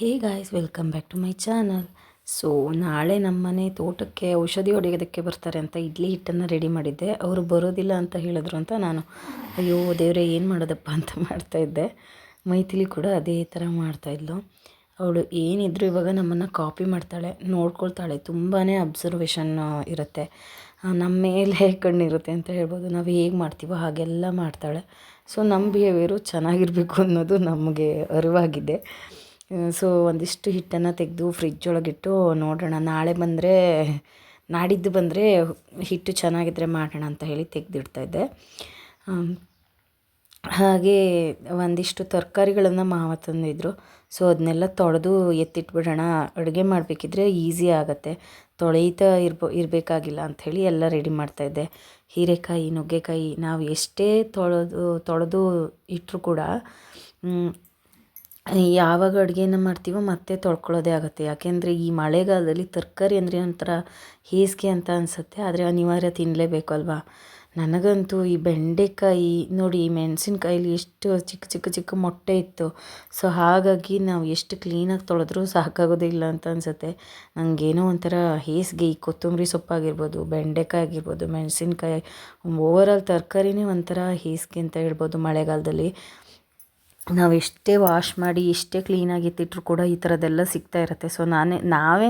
Hey guys welcome back to my channel so ನಾಳೆ ನಮ್ಮನೆ ತೋಟಕ್ಕೆ ಔಷಧಿ ಹೊಡೆಯೋದಕ್ಕೆ ಬರ್ತಾರೆ ಅಂತ ಇಡ್ಲಿ ಹಿಟ್ಟನ್ನು ರೆಡಿ ಮಾಡಿದ್ದೆ. ಅವರು ಬರೋದಿಲ್ಲ ಅಂತ ಹೇಳಿದ್ರು ಅಂತ ನಾನು, ಅಯ್ಯೋ, ದೇವರೇ, ಏನು ಮಾಡೋದಪ್ಪ ಅಂತ ಮಾಡ್ತಾಯಿದ್ದೆ ಮೈಥಿಲಿ ಕೂಡ ಅದೇ ಥರ ಮಾಡ್ತಾಯಿದ್ಲು ಅವಳು ಏನಿದ್ರು ಇವಾಗ ನಮ್ಮನ್ನು ಕಾಪಿ ಮಾಡ್ತಾಳೆ, ನೋಡ್ಕೊಳ್ತಾಳೆ. ತುಂಬಾ ಅಬ್ಸರ್ವೇಷನ್ ಇರುತ್ತೆ. ನಮ್ಮ ಮೇಲೆ ಕಣ್ಣಿರುತ್ತೆ ಅಂತ ಹೇಳ್ಬೋದು. ನಾವು ಹೇಗೆ ಮಾಡ್ತೀವೋ ಹಾಗೆಲ್ಲ ಮಾಡ್ತಾಳೆ. ಸೊ ನಮ್ಮ ಬಿಹೇವಿಯರು ಚೆನ್ನಾಗಿರಬೇಕು ಅನ್ನೋದು ನಮಗೆ ಅರಿವಾಗಿದೆ. ಸೊ ಒಂದಿಷ್ಟು ಹಿಟ್ಟನ್ನು ತೆಗೆದು ಫ್ರಿಜ್ ಒಳಗಿಟ್ಟು ನೋಡೋಣ. ನಾಳೆ ಬಂದರೆ, ನಾಡಿದ್ದು ಬಂದರೆ ಹಿಟ್ಟು ಚೆನ್ನಾಗಿದ್ದರೆ ಮಾಡೋಣ ಅಂತ ಹೇಳಿ ತೆಗೆದಿಡ್ತಾಯಿದ್ದೆ ಹಾಗೆ ಒಂದಿಷ್ಟು ತರಕಾರಿಗಳನ್ನು ಮಾವ ತಂದಿದ್ರು. ಸೊ ಅದನ್ನೆಲ್ಲ ತೊಳೆದು ಎತ್ತಿಟ್ಬಿಡೋಣ. ಅಡುಗೆ ಮಾಡಬೇಕಿದ್ರೆ ಈಸಿ ಆಗುತ್ತೆ. ತೊಳೆಯುತ್ತಾ ಇರ್ಬೋ, ಇರಬೇಕಾಗಿಲ್ಲ ಅಂಥೇಳಿ ಎಲ್ಲ ರೆಡಿ ಮಾಡ್ತಾಯಿದ್ದೆ ಹೀರೆಕಾಯಿ, ನುಗ್ಗೆಕಾಯಿ, ನಾವು ಎಷ್ಟೇ ತೊಳೆದು ತೊಳೆದು ಇಟ್ಟರು ಕೂಡ ಯಾವಾಗ ಅಡುಗೆನ ಮಾಡ್ತೀವೋ ಮತ್ತೆ ತೊಳ್ಕೊಳ್ಳೋದೇ ಆಗುತ್ತೆ. ಯಾಕೆಂದರೆ ಈ ಮಳೆಗಾಲದಲ್ಲಿ ತರಕಾರಿ ಅಂದರೆ ಒಂಥರ ಹೇಸಿಗೆ ಅಂತ ಅನಿಸುತ್ತೆ. ಆದರೆ ಅನಿವಾರ್ಯ ತಿನ್ನಲೇಬೇಕು ಅಲ್ವಾ? ನನಗಂತೂ ಈ ಬೆಂಡೆಕಾಯಿ ನೋಡಿ, ಈ ಮೆಣಸಿನ್ಕಾಯಲ್ಲಿ ಎಷ್ಟು ಚಿಕ್ಕ ಚಿಕ್ಕ ಚಿಕ್ಕ ಮೊಟ್ಟೆ ಇತ್ತು. ಸೊ ಹಾಗಾಗಿ ನಾವು ಎಷ್ಟು ಕ್ಲೀನಾಗಿ ತೊಳೆದ್ರೂ ಸಾಕಾಗೋದಿಲ್ಲ ಅಂತ ಅನಿಸುತ್ತೆ. ನನಗೇನೋ ಒಂಥರ ಹೇಸಿಗೆ, ಈ ಕೊತ್ತಂಬರಿ ಸೊಪ್ಪಾಗಿರ್ಬೋದು ಬೆಂಡೆಕಾಯಿ ಆಗಿರ್ಬೋದು, ಮೆಣಸಿನ್ಕಾಯಿ ಓವರಾಲ್ ತರಕಾರಿನೇ ಒಂಥರ ಹೇಸಿಗೆ ಅಂತ ಹೇಳ್ಬೋದು ಮಳೆಗಾಲದಲ್ಲಿ. ನಾವು ಎಷ್ಟೇ ವಾಶ್ ಮಾಡಿ, ಎಷ್ಟೇ ಕ್ಲೀನಾಗಿ ಎತ್ತಿಟ್ರು ಕೂಡ ಈ ಥರದ್ದೆಲ್ಲ ಸಿಗ್ತಾ ಇರುತ್ತೆ. ಸೊ ನಾನೇ, ನಾವೇ,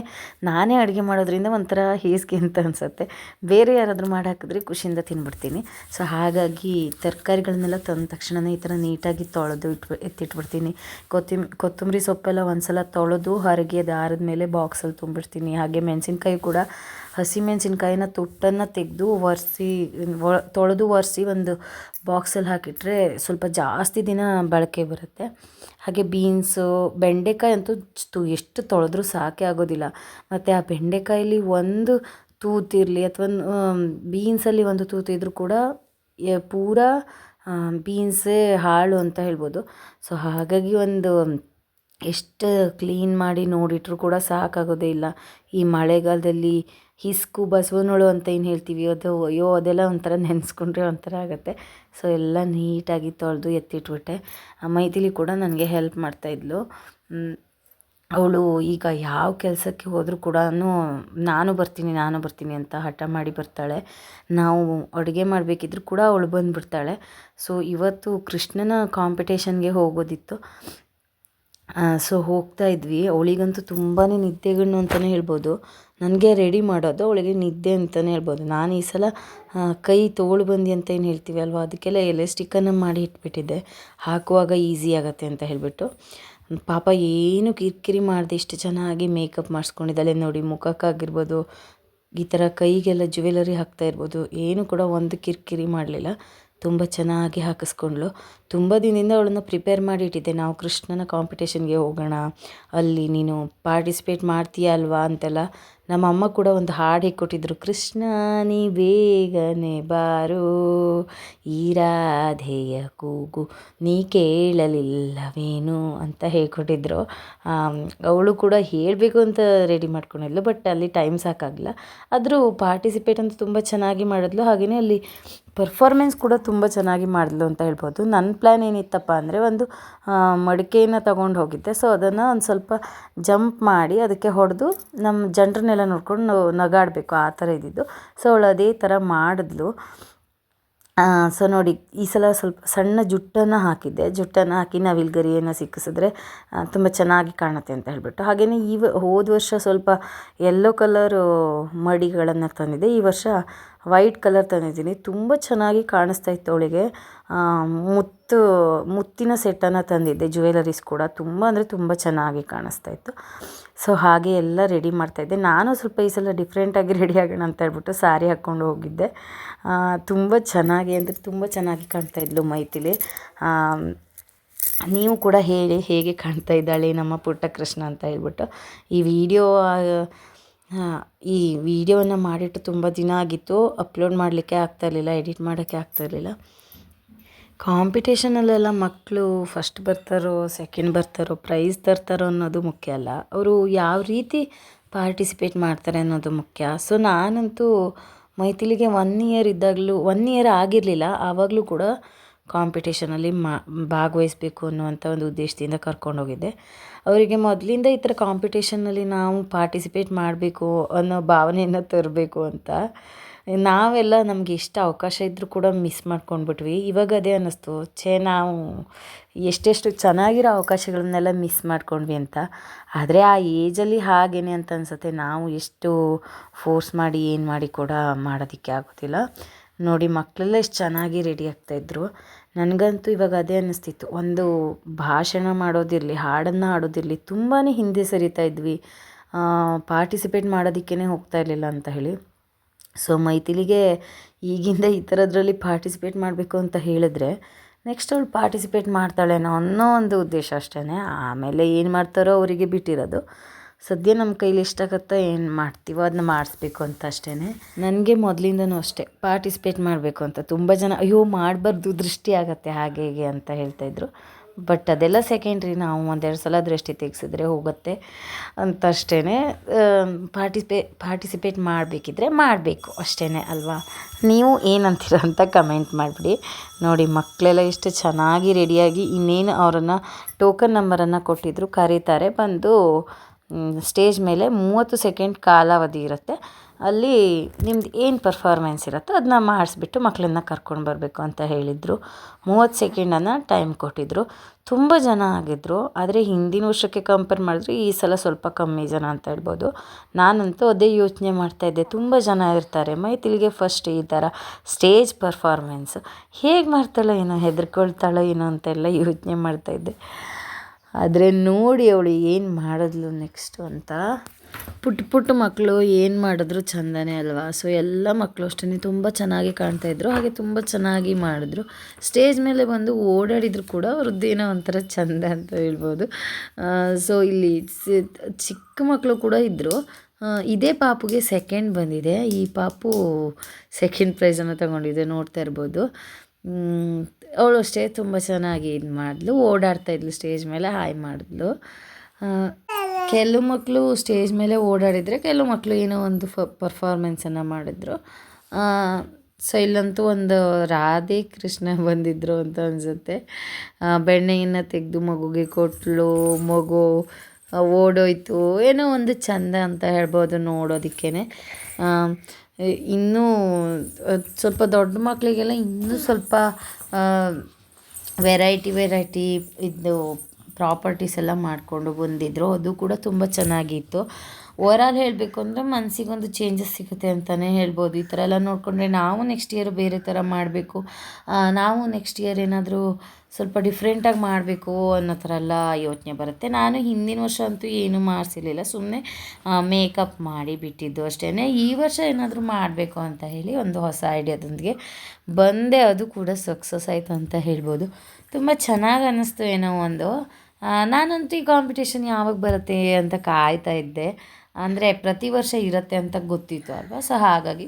ನಾನೇ ಅಡುಗೆ ಮಾಡೋದ್ರಿಂದ ಒಂಥರ ಹೇಸ್ಗೆ ಅಂತ ಅನಿಸುತ್ತೆ. ಬೇರೆ ಯಾರಾದರೂ ಮಾಡಿ ಹಾಕಿದ್ರೆ ಖುಷಿಯಿಂದ ತಿನ್ಬಿಡ್ತೀನಿ. ಸೊ ಹಾಗಾಗಿ ತರಕಾರಿಗಳನ್ನೆಲ್ಲ ತಂದ ತಕ್ಷಣವೇ ಈ ಥರ ನೀಟಾಗಿ ತೊಳೆದು ಇಟ್ಬಿ, ಎತ್ತಿಟ್ಬಿಡ್ತೀನಿ. ಕೊತ್ತಿಮ್ ಕೊತ್ತಂಬರಿ ಸೊಪ್ಪೆಲ್ಲ ಒಂದ್ಸಲ ತೊಳೆದು ಹೊರಗೆ ದಾರದ ಮೇಲೆ ಬಾಕ್ಸಲ್ಲಿ ತುಂಬಿಡ್ತೀನಿ. ಹಾಗೆ ಮೆಣಸಿನ್ಕಾಯಿ ಕೂಡ ಹಸಿ ಮೆಣಸಿನ್ಕಾಯಿನ ತುಟ್ಟನ್ನು ತೆಗೆದು ಒರೆಸಿ ತೊಳೆದು ಒರೆಸಿ ಒಂದು ಬಾಕ್ಸಲ್ಲಿ ಹಾಕಿಟ್ರೆ ಸ್ವಲ್ಪ ಜಾಸ್ತಿ ದಿನ ಬಳಕೆ ಬರುತ್ತೆ. ಹಾಗೆ ಬೀನ್ಸು, ಬೆಂಡೆಕಾಯಿ ಅಂತೂ ಎಷ್ಟು ತೊಳೆದ್ರೂ ಸಾಕೇ ಆಗೋದಿಲ್ಲ. ಮತ್ತು ಆ ಬೆಂಡೆಕಾಯಲ್ಲಿ ಒಂದು ತೂತಿರಲಿ ಅಥವಾ ಬೀನ್ಸಲ್ಲಿ ಒಂದು ತೂತಿದ್ರೂ ಕೂಡ ಪೂರಾ ಬೀನ್ಸೇ ಹಾಳು ಅಂತ ಹೇಳ್ಬೋದು. ಸೊ, ಹಾಗಾಗಿ ಒಂದು ಎಷ್ಟು ಕ್ಲೀನ್ ಮಾಡಿ ನೋಡಿಟ್ರೂ ಕೂಡ ಸಾಕಾಗೋದೇ ಇಲ್ಲ. ಈ ಮಳೆಗಾಲದಲ್ಲಿ ಹಿಸ್ಕು ಬಸವನಹುಳು ಅಂತ ಏನು ಹೇಳ್ತೀವಿ? ಅದು ಅಯ್ಯೋ, ಅದೆಲ್ಲ ಒಂಥರ ನೆನೆಸ್ಕೊಂಡ್ರೆ ಒಂಥರ ಆಗುತ್ತೆ. ಸೊ ಎಲ್ಲ ನೀಟಾಗಿ ತೊಳೆದು ಎತ್ತಿಟ್ಬಿಟ್ಟೆ. ಆ ಮೈದಿಲಿ ಕೂಡ ನನಗೆ ಹೆಲ್ಪ್ ಮಾಡ್ತಾಯಿದ್ಲು ಅವಳು ಈಗ ಯಾವ ಕೆಲಸಕ್ಕೆ ಹೋದರೂ ಕೂಡ ನಾನು ಬರ್ತೀನಿ ನಾನು ಬರ್ತೀನಿ ಅಂತ ಹಠ ಮಾಡಿ ಬರ್ತಾಳೆ. ನಾವು ಅಡುಗೆ ಮಾಡಬೇಕಿದ್ರು ಕೂಡ ಅವಳು ಬಂದುಬಿಡ್ತಾಳೆ. ಸೊ ಇವತ್ತು ಕೃಷ್ಣನ ಕಾಂಪಿಟೇಷನ್ಗೆ ಹೋಗೋದಿತ್ತು. ಸೊ ಹೋಗ್ತಾ ಇದ್ವಿ. ಅವಳಿಗಂತೂ ತುಂಬಾ ನಿದ್ದೆಗಣ್ಣು ಅಂತಲೇ ಹೇಳ್ಬೋದು. ನನಗೆ ರೆಡಿ ಮಾಡೋದು ಅವಳಿಗೆ ನಿದ್ದೆ ಅಂತಲೇ ಹೇಳ್ಬೋದು. ನಾನು ಈ ಸಲ ಕೈ ತೋಳು ಬಂದಿ ಅಂತ ಏನು ಹೇಳ್ತೀವಿ ಅಲ್ವಾ? ಅದಕ್ಕೆಲ್ಲ ಎಲೆಸ್ಟಿಕ್ಕನ್ನು ಮಾಡಿ ಇಟ್ಬಿಟ್ಟಿದ್ದೆ. ಹಾಕುವಾಗ ಈಸಿ ಆಗುತ್ತೆ ಅಂತ ಹೇಳಿಬಿಟ್ಟು. ಪಾಪ ಏನು ಕಿರಿಕಿರಿ ಮಾಡಿದೆ, ಇಷ್ಟು ಚೆನ್ನಾಗಿ ಮೇಕಪ್ ಮಾಡಿಸ್ಕೊಂಡಿದ್ದಾಳೆ ನೋಡಿ. ಮುಖಕ್ಕಾಗಿರ್ಬೋದು, ಈ ಥರ ಕೈಗೆಲ್ಲ ಜ್ಯುವೆಲರಿ ಹಾಕ್ತಾ ಇರ್ಬೋದು. ಏನು ಕೂಡ ಒಂದು ಕಿರಿಕಿರಿ ಮಾಡಲಿಲ್ಲ. ತುಂಬ ಚೆನ್ನಾಗಿ ಹಾಕಿಸ್ಕೊಂಡ್ಳು. ತುಂಬ ದಿನದಿಂದ ಅವಳನ್ನು ಪ್ರಿಪೇರ್ ಮಾಡಿ ಇಟ್ಟಿದ್ದೆ ನಾವು ಕೃಷ್ಣನ ಕಾಂಪಿಟೇಷನ್ಗೆ ಹೋಗೋಣ, ಅಲ್ಲಿ ನೀನು ಪಾರ್ಟಿಸಿಪೇಟ್ ಮಾಡ್ತೀಯ ಅಲ್ವಾ ಅಂತೆಲ್ಲ. ನಮ್ಮ ಅಮ್ಮ ಕೂಡ ಒಂದು ಹಾಡು ಹೇಳಿಕೊಟ್ಟಿದ್ರು ಕೃಷ್ಣ ನೀ ಬೇಗನೆ ಬಾರೋ, ಈ ಕೂಗು ನೀ ಕೇಳಲಿಲ್ಲವೇನು ಅಂತ ಹೇಳ್ಕೊಟ್ಟಿದ್ರು. ಅವಳು ಕೂಡ ಹೇಳಬೇಕು ಅಂತ ರೆಡಿ ಮಾಡ್ಕೊಂಡಿದ್ಲು ಬಟ್ ಅಲ್ಲಿ ಟೈಮ್ ಸಾಕಾಗಲ್ಲ ಆದರೂ ಪಾರ್ಟಿಸಿಪೇಟ್ ಅಂತ ತುಂಬ ಚೆನ್ನಾಗಿ ಮಾಡಿದ್ಲು. ಹಾಗೆಯೇ ಅಲ್ಲಿ ಪರ್ಫಾರ್ಮೆನ್ಸ್ ಕೂಡ ತುಂಬ ಚೆನ್ನಾಗಿ ಮಾಡಿದ್ಲು ಅಂತ ಹೇಳ್ಬೋದು. ನನ್ನ ಪ್ಲ್ಯಾನ್ ಏನಿತ್ತಪ್ಪ ಅಂದರೆ ಒಂದು ಮಡಿಕೆಯನ್ನು ತಗೊಂಡು ಹೋಗಿದ್ದೆ. ಸೊ ಅದನ್ನು ಒಂದು ಸ್ವಲ್ಪ ಜಂಪ್ ಮಾಡಿ ಅದಕ್ಕೆ ಹೊಡೆದು ನಮ್ಮ ಜನರನ್ನೆಲ್ಲ ನೋಡಿಕೊಂಡು ನಗಾಡಬೇಕು, ಆ ಥರ ಇದ್ದಿದ್ದು. ಸೊ ಅವಳು ಅದೇ ಥರ ಮಾಡಿದ್ಲು. ಸೊ ನೋಡಿ, ಈ ಸಲ ಸ್ವಲ್ಪ ಸಣ್ಣ ಜುಟ್ಟನ್ನು ಹಾಕಿದ್ದೆ. ಜುಟ್ಟನ್ನು ಹಾಕಿ ನವಿಲ್ಗರಿಯನ್ನು ಸಿಕ್ಕಿಸಿದ್ರೆ ತುಂಬ ಚೆನ್ನಾಗಿ ಕಾಣುತ್ತೆ ಅಂತ ಹೇಳಿಬಿಟ್ಟು. ಹಾಗೆಯೇ ಈ ಹೋದ ವರ್ಷ ಸ್ವಲ್ಪ ಯೆಲ್ಲೋ ಕಲರು ಮಡಿಗಳನ್ನು ತಂದಿದ್ದೆ. ಈ ವರ್ಷ ವೈಟ್ ಕಲರ್ ತಂದಿದ್ದೀನಿ. ತುಂಬ ಚೆನ್ನಾಗಿ ಕಾಣಿಸ್ತಾ ಇತ್ತು ಅವಳಿಗೆ. ಮುತ್ತು, ಮುತ್ತಿನ ಸೆಟ್ಟನ್ನು ತಂದಿದ್ದೆ. ಜ್ಯುವೆಲರೀಸ್ ಕೂಡ ತುಂಬ ಅಂದರೆ ತುಂಬ ಚೆನ್ನಾಗಿ ಕಾಣಿಸ್ತಾ ಇತ್ತು. ಸೊ ಹಾಗೆ ಎಲ್ಲ ರೆಡಿ ಮಾಡ್ತಾಯಿದ್ದೆ ನಾನು ಸ್ವಲ್ಪ ಈ ಸಲ ಡಿಫ್ರೆಂಟಾಗಿ ರೆಡಿ ಆಗೋಣ ಅಂತ ಹೇಳ್ಬಿಟ್ಟು ಸ್ಯಾರಿ ಹಾಕ್ಕೊಂಡು ಹೋಗಿದ್ದೆ. ತುಂಬ ಚೆನ್ನಾಗಿ ಅಂದರೆ ತುಂಬ ಚೆನ್ನಾಗಿ ಕಾಣ್ತಾ ಇದ್ಲು ಮೈತಿಲಿ ನೀವು ಕೂಡ ಹೇಳಿ ಹೇಗೆ ಕಾಣ್ತಾ ಇದ್ದಾಳೆ ನಮ್ಮ ಪುಟ್ಟ ಕೃಷ್ಣ ಅಂತ ಹೇಳ್ಬಿಟ್ಟು. ಈ ವಿಡಿಯೋ ಈ ವಿಡಿಯೋವನ್ನು ಮಾಡಿಟ್ಟು ತುಂಬ ದಿನ ಆಗಿತ್ತು. ಅಪ್ಲೋಡ್ ಮಾಡಲಿಕ್ಕೆ ಆಗ್ತಾ ಇರಲಿಲ್ಲ ಎಡಿಟ್ ಮಾಡೋಕ್ಕೆ ಆಗ್ತಾ ಇರಲಿಲ್ಲ. ಕಾಂಪಿಟೇಷನಲ್ಲೆಲ್ಲ ಮಕ್ಕಳು ಫಸ್ಟ್ ಬರ್ತಾರೋ ಸೆಕೆಂಡ್ ಬರ್ತಾರೋ ಪ್ರೈಸ್ ತರ್ತಾರೋ ಅನ್ನೋದು ಮುಖ್ಯ ಅಲ್ಲ. ಅವರು ಯಾವ ರೀತಿ ಪಾರ್ಟಿಸಿಪೇಟ್ ಮಾಡ್ತಾರೆ ಅನ್ನೋದು ಮುಖ್ಯ. ಸೊ ನಾನಂತೂ ಮೈಥಿಲಿಗೆ ಒನ್ ಇಯರ್ ಇದ್ದಾಗಲೂ ಒನ್ ಇಯರ್ ಆಗಿರಲಿಲ್ಲ, ಆವಾಗಲೂ ಕೂಡ ಕಾಂಪಿಟೇಷನಲ್ಲಿ ಮಾ, ಭಾಗವಹಿಸಬೇಕು ಅನ್ನುವಂಥ ಒಂದು ಉದ್ದೇಶದಿಂದ ಕರ್ಕೊಂಡೋಗಿದ್ದೆ. ಅವರಿಗೆ ಮೊದಲಿಂದ ಈ ಥರ ಕಾಂಪಿಟೇಷನಲ್ಲಿ ನಾವು ಪಾರ್ಟಿಸಿಪೇಟ್ ಮಾಡಬೇಕು ಅನ್ನೋ ಭಾವನೆಯನ್ನು ತರಬೇಕು ಅಂತ. ನಾವೆಲ್ಲ ನಮ್ಗೆ ಎಷ್ಟು ಅವಕಾಶ ಇದ್ದರೂ ಕೂಡ ಮಿಸ್ ಮಾಡ್ಕೊಂಡ್ಬಿಟ್ವಿ. ಇವಾಗ ಅದೇ ಅನ್ನಿಸ್ತು. ಛೇ, ನಾವು ಎಷ್ಟೆಷ್ಟು ಚೆನ್ನಾಗಿರೋ ಅವಕಾಶಗಳನ್ನೆಲ್ಲ ಮಿಸ್ ಮಾಡ್ಕೊಂಡ್ವಿ ಅಂತ. ಆದರೆ ಆ ಏಜಲ್ಲಿ ಹಾಗೇನೆ ಅಂತ ಅನ್ಸುತ್ತೆ. ನಾವು ಎಷ್ಟು ಫೋರ್ಸ್ ಮಾಡಿ, ಏನು ಮಾಡಿ ಕೂಡ ಮಾಡೋದಕ್ಕೆ ಆಗೋದಿಲ್ಲ. ನೋಡಿ ಮಕ್ಕಳೆಲ್ಲ ಎಷ್ಟು ಚೆನ್ನಾಗಿ ರೆಡಿ ಆಗ್ತಾಯಿದ್ರು ನನಗಂತೂ ಇವಾಗ ಅದೇ ಅನ್ನಿಸ್ತಿತ್ತು. ಒಂದು ಭಾಷಣ ಮಾಡೋದಿರಲಿ, ಹಾಡನ್ನು ಹಾಡೋದಿರಲಿ ತುಂಬಾ ಹಿಂದೆ ಸರಿತಾ ಇದ್ವಿ. ಪಾರ್ಟಿಸಿಪೇಟ್ ಮಾಡೋದಕ್ಕೇ ಹೋಗ್ತಾ ಇರಲಿಲ್ಲ ಅಂತ ಹೇಳಿ. ಸೊ ಮೈಥಿಲಿಗೆ ಈಗಿಂದ ಈ ಥರದ್ರಲ್ಲಿ ಪಾರ್ಟಿಸಿಪೇಟ್ ಮಾಡಬೇಕು ಅಂತ ಹೇಳಿದ್ರೆ ನೆಕ್ಸ್ಟ್ ಅವಳು ಪಾರ್ಟಿಸಿಪೇಟ್ ಮಾಡ್ತಾಳೇನೋ ಅನ್ನೋ ಒಂದು ಉದ್ದೇಶ ಅಷ್ಟೇ ಆಮೇಲೆ ಏನು ಮಾಡ್ತಾರೋ ಅವರಿಗೆ ಬಿಟ್ಟಿರೋದು. ಸದ್ಯ ನಮ್ಮ ಕೈಲಿ ಎಷ್ಟಾಗತ್ತೋ ಏನು ಮಾಡ್ತೀವೋ ಅದನ್ನ ಮಾಡಿಸ್ಬೇಕು ಅಂತ ಅಷ್ಟೇ ನನಗೆ ಮೊದಲಿಂದನೂ ಅಷ್ಟೇ ಪಾರ್ಟಿಸಿಪೇಟ್ ಮಾಡಬೇಕು ಅಂತ. ತುಂಬ ಜನ, ಅಯ್ಯೋ ಮಾಡಬಾರ್ದು, ದೃಷ್ಟಿ ಆಗತ್ತೆ ಹಾಗೆ ಹೀಗೆ ಅಂತ ಹೇಳ್ತಾಯಿದ್ರು ಬಟ್ ಅದೆಲ್ಲ ಸೆಕೆಂಡ್ರಿ ನಾವು ಒಂದೆರಡು ಸಲ ದೃಷ್ಟಿ ತೆಗೆಸಿದ್ರೆ ಹೋಗುತ್ತೆ ಅಂತ ಅಷ್ಟೇ ಪಾರ್ಟಿಸಿಪೇ ಪಾರ್ಟಿಸಿಪೇಟ್ ಮಾಡಬೇಕಿದ್ರೆ ಮಾಡಬೇಕು ಅಷ್ಟೇ ಅಲ್ವಾ? ನೀವು ಏನಂತೀರ ಅಂತ ಕಮೆಂಟ್ ಮಾಡಿಬಿಡಿ. ನೋಡಿ ಮಕ್ಕಳೆಲ್ಲ ಎಷ್ಟು ಚೆನ್ನಾಗಿ ರೆಡಿಯಾಗಿ ಇನ್ನೇನು ಅವರನ್ನು ಟೋಕನ್ ನಂಬರನ್ನು ಕೊಟ್ಟಿದ್ರು ಕರೀತಾರೆ. ಬಂದು ಸ್ಟೇಜ್ ಮೇಲೆ ಮೂವತ್ತು ಸೆಕೆಂಡ್ ಕಾಲಾವಧಿ ಇರುತ್ತೆ. ಅಲ್ಲಿ ನಿಮ್ದು ಏನು ಪರ್ಫಾರ್ಮೆನ್ಸ್ ಇರುತ್ತೋ ಅದನ್ನ ಮಾಡಿಸ್ಬಿಟ್ಟು ಮಕ್ಕಳನ್ನ ಕರ್ಕೊಂಡು ಬರಬೇಕು ಅಂತ ಹೇಳಿದರು. ಮೂವತ್ತು ಸೆಕೆಂಡನ್ನು ಟೈಮ್ ಕೊಟ್ಟಿದ್ದರು ತುಂಬ ಜನ ಆಗಿದ್ದರು ಆದರೆ ಹಿಂದಿನ ವರ್ಷಕ್ಕೆ ಕಂಪೇರ್ ಮಾಡಿದ್ರೆ ಈ ಸಲ ಸ್ವಲ್ಪ ಕಮ್ಮಿ ಜನ ಅಂತ ಹೇಳ್ಬೋದು. ನಾನಂತೂ ಅದೇ ಯೋಚನೆ ಮಾಡ್ತಾಯಿದ್ದೆ ತುಂಬ ಜನ ಇರ್ತಾರೆ. ಮೈತಿಲಿಗೆ ಫಸ್ಟ್ ಈ ಥರ ಸ್ಟೇಜ್ ಪರ್ಫಾರ್ಮೆನ್ಸ್ ಹೇಗೆ ಮಾಡ್ತಾಳೋ ಏನೋ, ಹೆದರ್ಕೊಳ್ತಾಳೋ ಏನೋ ಅಂತೆಲ್ಲ ಯೋಚನೆ ಮಾಡ್ತಾಯಿದ್ದೆ ಆದರೆ ನೋಡಿ ಅವಳು ಏನು ಮಾಡಿದ್ಲು ನೆಕ್ಸ್ಟು ಅಂತ. ಪುಟ್ಟ ಪುಟ್ಟ ಮಕ್ಕಳು ಏನು ಮಾಡಿದ್ರು ಚಂದನೇ ಅಲ್ವಾ? ಸೊ ಎಲ್ಲ ಮಕ್ಕಳು ಅಷ್ಟೇ ತುಂಬ ಚೆನ್ನಾಗಿ ಕಾಣ್ತಾಯಿದ್ರು ಹಾಗೆ ತುಂಬ ಚೆನ್ನಾಗಿ ಮಾಡಿದ್ರು. ಸ್ಟೇಜ್ ಮೇಲೆ ಬಂದು ಓಡಾಡಿದ್ರು ಕೂಡ ಅವ್ರದ್ದೇನೋ ಒಂಥರ ಚಂದ ಅಂತ ಹೇಳ್ಬೋದು. ಸೊ ಇಲ್ಲಿ ಚಿಕ್ಕ ಮಕ್ಕಳು ಕೂಡ ಇದ್ದರು ಇದೇ ಪಾಪುಗೆ ಸೆಕೆಂಡ್ ಬಂದಿದೆ. ಈ ಪಾಪು ಸೆಕೆಂಡ್ ಪ್ರೈಸನ್ನು ತಗೊಂಡಿದೆ ನೋಡ್ತಾ ಇರ್ಬೋದು. ಅವಳು ಅಷ್ಟೇ ತುಂಬ ಚೆನ್ನಾಗಿ ಇದು ಮಾಡಿದ್ಲು. ಓಡಾಡ್ತಾಯಿದ್ಲು ಸ್ಟೇಜ್ ಮೇಲೆ. ಹಾಯ್ ಮಾಡಿದ್ಲು. ಕೆಲವು ಮಕ್ಕಳು ಸ್ಟೇಜ್ ಮೇಲೆ ಓಡಾಡಿದರೆ ಕೆಲವು ಮಕ್ಕಳು ಏನೋ ಒಂದು ಫ ಪರ್ಫಾರ್ಮೆನ್ಸನ್ನು ಮಾಡಿದ್ರು. ಸೊ ಇಲ್ಲಂತೂ ಒಂದು ರಾಧೆ ಕೃಷ್ಣ ಬಂದಿದ್ದರು ಅಂತ ಅನಿಸುತ್ತೆ. ಬೆಣ್ಣೆಯನ್ನು ತೆಗೆದು ಮಗುಗೆ ಕೊಟ್ಟಳು ಮಗು ಓಡೋಯ್ತು, ಏನೋ ಒಂದು ಚಂದ ಅಂತ ಹೇಳ್ಬೋದು ನೋಡೋದಕ್ಕೇ ಇನ್ನೂ ಸ್ವಲ್ಪ ದೊಡ್ಡ ಮಕ್ಕಳಿಗೆಲ್ಲ ಇನ್ನೂ ಸ್ವಲ್ಪ ವೆರೈಟಿ ವೆರೈಟಿ ಇದು ಪ್ರಾಪರ್ಟೀಸ್ ಎಲ್ಲ ಮಾಡಿಕೊಂಡು ಬಂದಿದ್ರು. ಅದು ಕೂಡ ತುಂಬ ಚೆನ್ನಾಗಿತ್ತು. ಓವರಾಲ್ ಹೇಳಬೇಕು ಅಂದರೆ ಮನಸ್ಸಿಗೊಂದು ಚೇಂಜಸ್ ಸಿಗುತ್ತೆ ಅಂತಲೇ ಹೇಳ್ಬೋದು. ಈ ಥರ ಎಲ್ಲ ನೋಡಿಕೊಂಡ್ರೆ ನಾವು ನೆಕ್ಸ್ಟ್ ಇಯರ್ ಬೇರೆ ಥರ ಮಾಡಬೇಕು. ನಾವು ನೆಕ್ಸ್ಟ್ ಇಯರ್ ಏನಾದರೂ ಸ್ವಲ್ಪ ಡಿಫ್ರೆಂಟಾಗಿ ಮಾಡಬೇಕು ಅನ್ನೋ ಥರ ಎಲ್ಲ ಯೋಚನೆ ಬರುತ್ತೆ. ನಾನು ಹಿಂದಿನ ವರ್ಷ ಅಂತೂ ಏನೂ ಮಾಡಿಸಿರಲಿಲ್ಲ. ಸುಮ್ಮನೆ ಮೇಕಪ್ ಮಾಡಿ ಬಿಟ್ಟಿದ್ದು ಅಷ್ಟೇ ಈ ವರ್ಷ ಏನಾದರೂ ಮಾಡಬೇಕು ಅಂತ ಹೇಳಿ ಒಂದು ಹೊಸ ಐಡಿಯಾದೊಂದಿಗೆ ಬಂದೆ. ಅದು ಕೂಡ ಸಕ್ಸಸ್ ಆಯಿತು ಅಂತ ಹೇಳ್ಬೋದು. ತುಂಬ ಚೆನ್ನಾಗಿ ಅನ್ನಿಸ್ತು ಏನೋ ಒಂದು. ನಾನಂತೂ ಈ ಕಾಂಪಿಟೇಷನ್ ಯಾವಾಗ ಬರುತ್ತೆ ಅಂತ ಕಾಯ್ತಾ ಇದ್ದೆ. ಅಂದರೆ ಪ್ರತಿ ವರ್ಷ ಇರುತ್ತೆ ಅಂತ ಗೊತ್ತಿತ್ತು ಅಲ್ವಾ? ಸೊ ಹಾಗಾಗಿ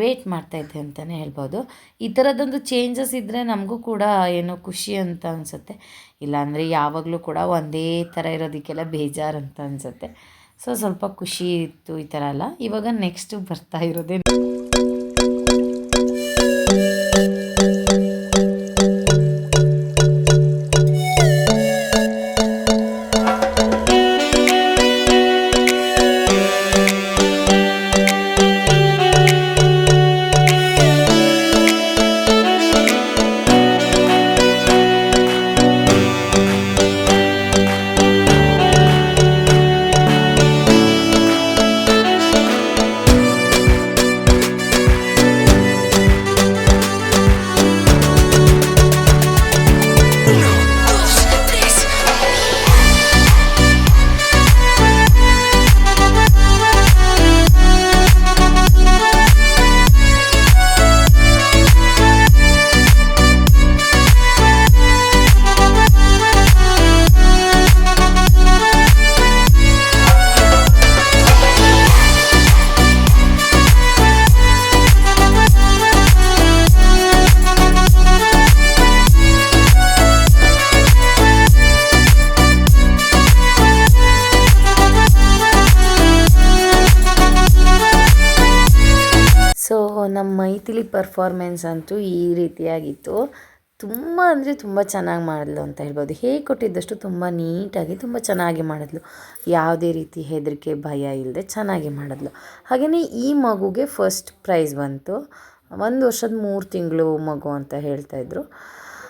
ವೇಟ್ ಮಾಡ್ತಾಯಿದ್ದೆ ಅಂತಲೇ ಹೇಳ್ಬೋದು. ಈ ಥರದ್ದೊಂದು ಚೇಂಜಸ್ ಇದ್ದರೆ ನಮಗೂ ಕೂಡ ಏನೋ ಖುಷಿ ಅಂತ ಅನಿಸುತ್ತೆ. ಇಲ್ಲಾಂದರೆ ಯಾವಾಗಲೂ ಕೂಡ ಒಂದೇ ಥರ ಇರೋದಕ್ಕೆಲ್ಲ ಬೇಜಾರು ಅಂತ ಅನಿಸುತ್ತೆ. ಸೊ ಸ್ವಲ್ಪ ಖುಷಿ ಇತ್ತು ಈ ಥರ ಎಲ್ಲ ಇವಾಗ ನೆಕ್ಸ್ಟು ಬರ್ತಾ ಇರೋದೇ ಮೈಥಿಲಿ ಪರ್ಫಾರ್ಮೆನ್ಸ್ ಅಂತೂ ಈ ರೀತಿಯಾಗಿತ್ತು. ತುಂಬ ಅಂದರೆ ತುಂಬ ಚೆನ್ನಾಗಿ ಮಾಡಿದ್ಲು ಅಂತ ಹೇಳ್ಬೋದು. ಹೇಗೆ ಕೊಟ್ಟಿದ್ದಷ್ಟು ತುಂಬ ನೀಟಾಗಿ ತುಂಬ ಚೆನ್ನಾಗಿ ಮಾಡಿದ್ಲು. ಯಾವುದೇ ರೀತಿ ಹೆದರಿಕೆ, ಭಯ ಇಲ್ಲದೆ ಚೆನ್ನಾಗಿ ಮಾಡಿದ್ಲು. ಹಾಗೆಯೇ ಈ ಮಗುಗೆ ಫಸ್ಟ್ ಪ್ರೈಸ್ ಬಂತು. ಒಂದು ವರ್ಷದ ಮೂರು ತಿಂಗಳು ಮಗು ಅಂತ ಹೇಳ್ತಾಯಿದ್ರು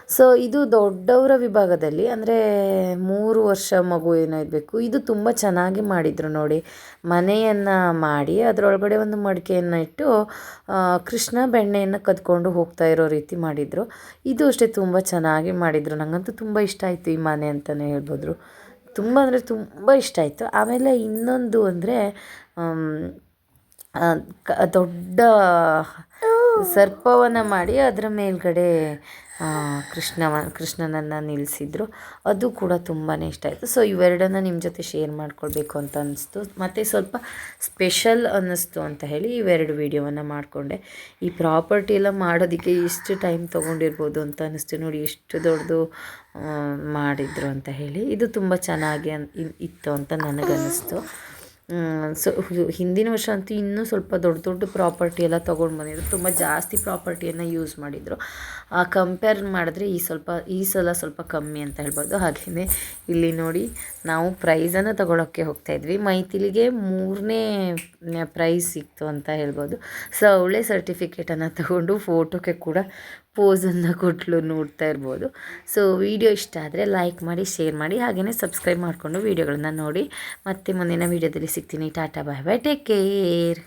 ಸೊ ಇದು ದೊಡ್ಡವರ ವಿಭಾಗದಲ್ಲಿ ಅಂದರೆ ಮೂರು ವರ್ಷ ಮಗು ಏನೋ ಇರಬೇಕು. ಇದು ತುಂಬ ಚೆನ್ನಾಗಿ ಮಾಡಿದರು ನೋಡಿ. ಮನೆಯನ್ನು ಮಾಡಿ ಅದರೊಳಗಡೆ ಒಂದು ಮಡಿಕೆಯನ್ನು ಇಟ್ಟು ಕೃಷ್ಣ ಬೆಣ್ಣೆಯನ್ನು ಕದ್ಕೊಂಡು ಹೋಗ್ತಾ ಇರೋ ರೀತಿ ಮಾಡಿದರು. ಇದು ಅಷ್ಟೇ ತುಂಬ ಚೆನ್ನಾಗಿ ಮಾಡಿದರು. ನನಗಂತೂ ತುಂಬ ಇಷ್ಟ ಆಯಿತು ಈ ಮನೆ ಅಂತಲೇ ಹೇಳ್ಬೋದು. ತುಂಬ ಅಂದರೆ ತುಂಬ ಇಷ್ಟ ಆಯಿತು. ಆಮೇಲೆ ಇನ್ನೊಂದು ಅಂದರೆ ದೊಡ್ಡ ಸರ್ಪವನ್ನು ಮಾಡಿ ಅದರ ಮೇಲ್ಗಡೆ ಕೃಷ್ಣವ ಕೃಷ್ಣನನ್ನು ನಿಲ್ಲಿಸಿದ್ರು ಅದು ಕೂಡ ತುಂಬಾ ಇಷ್ಟ ಆಯಿತು. ಸೊ ಇವೆರಡನ್ನ ನಿಮ್ಮ ಜೊತೆ ಶೇರ್ ಮಾಡ್ಕೊಳ್ಬೇಕು ಅಂತ ಅನ್ನಿಸ್ತು ಮತ್ತು ಸ್ವಲ್ಪ ಸ್ಪೆಷಲ್ ಅನ್ನಿಸ್ತು ಅಂತ ಹೇಳಿ ಇವೆರಡು ವೀಡಿಯೋವನ್ನು ಮಾಡಿಕೊಂಡೆ. ಈ ಪ್ರಾಪರ್ಟಿ ಎಲ್ಲ ಮಾಡೋದಕ್ಕೆ ಎಷ್ಟು ಟೈಮ್ ತೊಗೊಂಡಿರ್ಬೋದು ಅಂತ ಅನ್ನಿಸ್ತು ನೋಡಿ, ಎಷ್ಟು ದೊಡ್ಡದು ಮಾಡಿದ್ರು ಅಂತ ಹೇಳಿ. ಇದು ತುಂಬ ಚೆನ್ನಾಗಿ ಅನ್ ಇತ್ತು ಅಂತ ನನಗನ್ನಿಸ್ತು. ಸೊ ಹಿಂದಿನ ವರ್ಷ ಅಂತೂ ಇನ್ನೂ ಸ್ವಲ್ಪ ದೊಡ್ಡ ದೊಡ್ಡ ಪ್ರಾಪರ್ಟಿ ಎಲ್ಲ ತೊಗೊಂಡು ಬಂದಿದ್ರು. ತುಂಬ ಜಾಸ್ತಿ ಪ್ರಾಪರ್ಟಿಯನ್ನು ಯೂಸ್ ಮಾಡಿದರು. ಆ ಕಂಪೇರ್ ಮಾಡಿದ್ರೆ ಈ ಸ್ವಲ್ಪ, ಈ ಸಲ ಸ್ವಲ್ಪ ಕಮ್ಮಿ ಅಂತ ಹೇಳ್ಬೋದು. ಹಾಗೆಯೇ ಇಲ್ಲಿ ನೋಡಿ, ನಾವು ಪ್ರೈಸನ್ನು ತಗೊಳ್ಳೋಕ್ಕೆ ಹೋಗ್ತಾಯಿದ್ವಿ ಮೈಥಿಲಿಗೆ ಮೂರನೇ ಪ್ರೈಸ್ ಸಿಕ್ತು ಅಂತ ಹೇಳ್ಬೋದು. ಸೊ ಅವಳೇ ಸರ್ಟಿಫಿಕೇಟನ್ನು ತಗೊಂಡು ಫೋಟೋಕ್ಕೆ ಕೂಡ ಪೋಸನ್ನು ಕೊಟ್ಲು ನೋಡ್ತಾ ಇರ್ಬೋದು. ಸೊ ವಿಡಿಯೋ ಇಷ್ಟ ಆದರೆ ಲೈಕ್ ಮಾಡಿ ಶೇರ್ ಮಾಡಿ ಹಾಗೆಯೇ ಸಬ್ಸ್ಕ್ರೈಬ್ ಮಾಡಿಕೊಂಡು ವೀಡಿಯೋಗಳನ್ನು ನೋಡಿ. ಮತ್ತೆ ಮುಂದಿನ ವೀಡಿಯೋದಲ್ಲಿ ಸಿಗ್ತೀನಿ. Tata bye bye take care